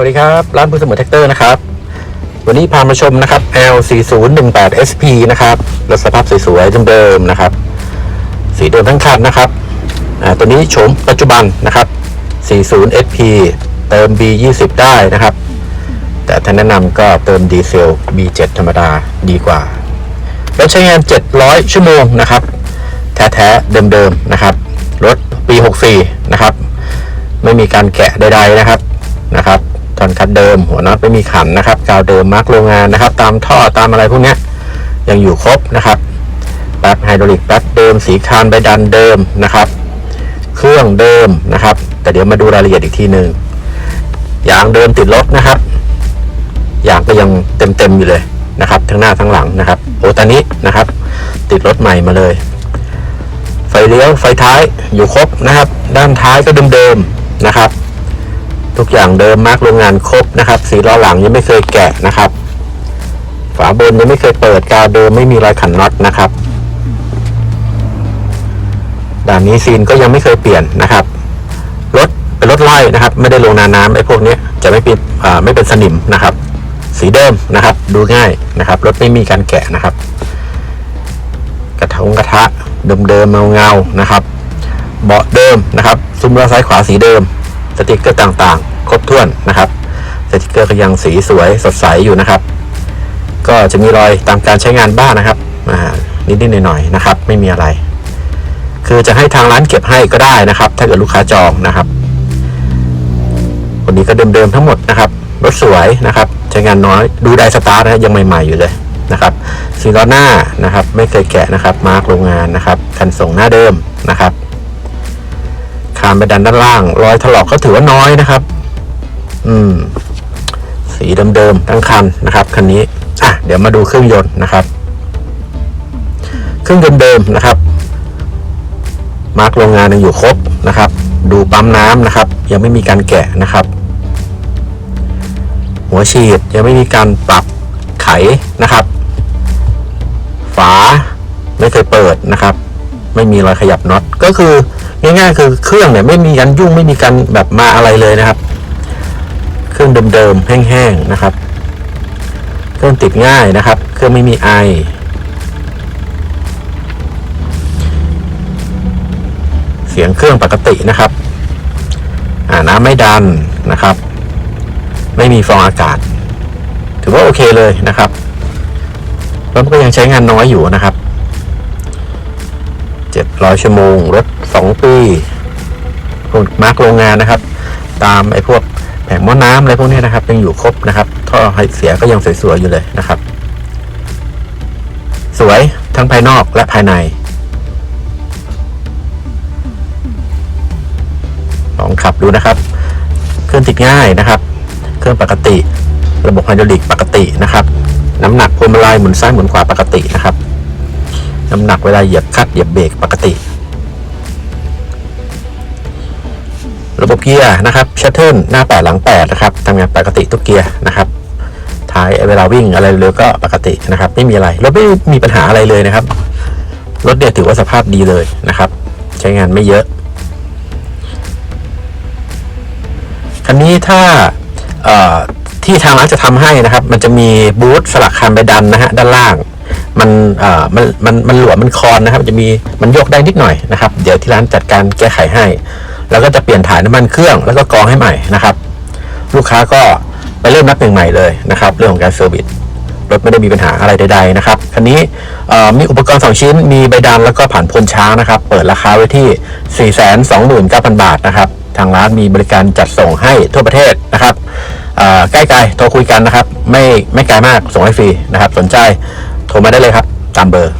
วัสดีครับ ร้านผู้เสมอแท็กเตอร์นะครับ วันนี้พามาชมนะครับ L4018 SP นะครับรถสภาพสวยๆเดิมๆนะครับ สีเดิมทั้งคันนะครับตัวนี้โฉมปัจจุบันนะครับ 40 SP เติม B20 ได้นะครับ แต่ท่านแนะนำก็เติมดีเซล B7 ธรรมดาดีกว่า รถใช้งาน 700 ชั่วโมงนะครับ แท้ๆ เดิมๆ นะครับ รถปี 64 นะครับ ไม่มีการแกะใดๆ นะครับนะครับ ทอนคัดเดิม หัวน็อตไม่มีขันนะครับกาวเดิมมาร์กโรงงานนะครับ ตามท่อตามอะไรพวกนี้ยังอยู่ครบนะครับแป๊บไฮดรอลิกแป๊บเดิมสีคานใบดันเดิมนะครับ เครื่องเดิมนะครับ แต่เดี๋ยวมาดูรายละเอียดอีกทีหนึ่งยางเดิมติดรถนะครับยางก็ยังเต็มๆอยู่เลยนะครับ ทั้งหน้าทั้งหลังนะครับโอตานินะครับ ติดรถใหม่มาเลย ไฟเลี้ยวไฟท้ายอยู่ครบนะครับ ด้านท้ายก็เดิมๆนะครับ ทุกอย่างเดิมมาร์กโรงงานครบนะครับสีล้อหลังยังไม่เคยแกะนะครับ ฝาบนยังไม่เคยเปิดกาวเดิมไม่มีรอยขันน็อตนะครับด้านนี้ซีนก็ยังไม่เคยเปลี่ยนนะครับรถเป็นรถไล่นะครับ ไม่ได้ลงนาน้ำไอ้พวกนี้จะไม่เป็นไม่เป็นสนิมนะครับ สีเดิมนะครับ ดูง่ายนะครับรถไม่มีการแกะนะครับ กระทงกระทะเดิมๆเงาเงานะครับ เบาะเดิมนะครับซุ้มล้อซ้ายขวาสีเดิม สติกเกอร์ต่างๆ ครบถ้วนนะครับสติกเกอร์ก็ยังสีสวยสดใสอยู่นะครับ ก็จะมีรอยตามการใช้งานบ้างนะครับนิดๆหน่อยๆนะครับ ไม่มีอะไร คือจะให้ทางร้านเก็บให้ก็ได้นะครับ ถ้าเกิดลูกค้าจองนะครับคนนี้ก็เดิมๆทั้งหมดนะครับรถสวยนะครับ ใช้งานน้อยดูไดสตาร์ทนะยังใหม่ๆอยู่เลยนะครับสีล้อหน้านะครับ ไม่เคยแกะนะครับ มาร์กโรงงานนะครับคันส่งหน้าเดิมนะครับานไปดันด้านล่าง รอยถลอกก็ถือว่าน้อยนะครับ อืม สีเดิมๆทั้งคันนะครับคันนี้อะเดี๋ยวมาดูเครื่องยนต์นะครับ เครื่องยนต์เดิมนะครับ มาร์กโรงงานยังอยู่ครบนะครับ ดูปั๊มน้ำนะครับ ยังไม่มีการแกะนะครับ หัวฉีดยังไม่มีการปรับไขนะครับ ฝาไม่เคยเปิดนะครับ ไม่มีรอยขยับน็อตก็คือ ง่ายๆคือเครื่องเนี่ยไม่มีการยุ่งไม่มีการแบบมาอะไรเลยนะครับ เครื่องเดิมๆแห้งๆนะครับ เครื่องติดง่ายนะครับ เครื่องไม่มีไอเสียงเครื่องปกตินะครับอ่าน้ำไม่ดันนะครับ ไม่มีฟองอากาศ ถือว่าโอเคเลยนะครับรถก็ยังใช้งานน้อยอยู่นะครับ 700 ชั่วโมง รถ 2 ปีมาร์กโรงงานนะครับ ตามไอ้พวกแผงหม้อน้ำอะไรพวกนี้นะครับ ยังอยู่ครบนะครับ ท่อไฮเสียก็ยังสวยๆอยู่เลยนะครับ สวยทั้งภายนอกและภายใน ลองขับดูนะครับ เครื่องติดง่ายนะครับ เครื่องปกติ ระบบไฮดรอลิกปกตินะครับ น้ำหนักพวงมาลัยหมุนซ้ายหมุนขวาปกตินะครับ น้ำหนักเวลาเหยียบคัดเหยียบเบรกปกติ ระบบเกียร์นะครับชัตเทิลหน้าแปดหลังแปดนะครับทำงานปกติทุกเกียร์นะครับท้ายเวลาวิ่งอะไรเร็วก็ปกตินะครับไม่มีอะไรรถไม่มีปัญหาอะไรเลยนะครับรถเนี่ยถือว่าสภาพดีเลยนะครับ ใช้งานไม่เยอะคันนี้ถ้าที่ทางร้านจะทำให้นะครับ มันจะมีบูธสลักคานไปดันนะฮะด้านล่าง มันเอ่อมันมันมันหลวมมันคอนนะครับ จะมีมันยกได้นิดหน่อยนะครับ เดี๋ยวที่ร้านจัดการแก้ไขให้ แล้วก็จะเปลี่ยนถ่ายน้ำมันเครื่องแล้วก็กรองให้ใหม่นะครับ ลูกค้าก็ไปเริ่มนับหนึ่งใหม่เลยนะครับ เรื่องของการเซอร์วิสรถไม่ได้มีปัญหาอะไรใด ๆ นะครับ คันนี้มีอุปกรณ์ 2 ชิ้น มีใบดันแล้วก็ผ่านพลช้างนะครับ เปิดราคาไว้ที่ 429,000 บาทนะครับ ทางร้านมีบริการจัดส่งให้ทั่วประเทศนะครับใกล้ๆโทรคุยกันนะครับ ไม่ไม่ไกลมากส่งให้ฟรีนะครับ สนใจ โทรมาได้เลยครับตามเบอร์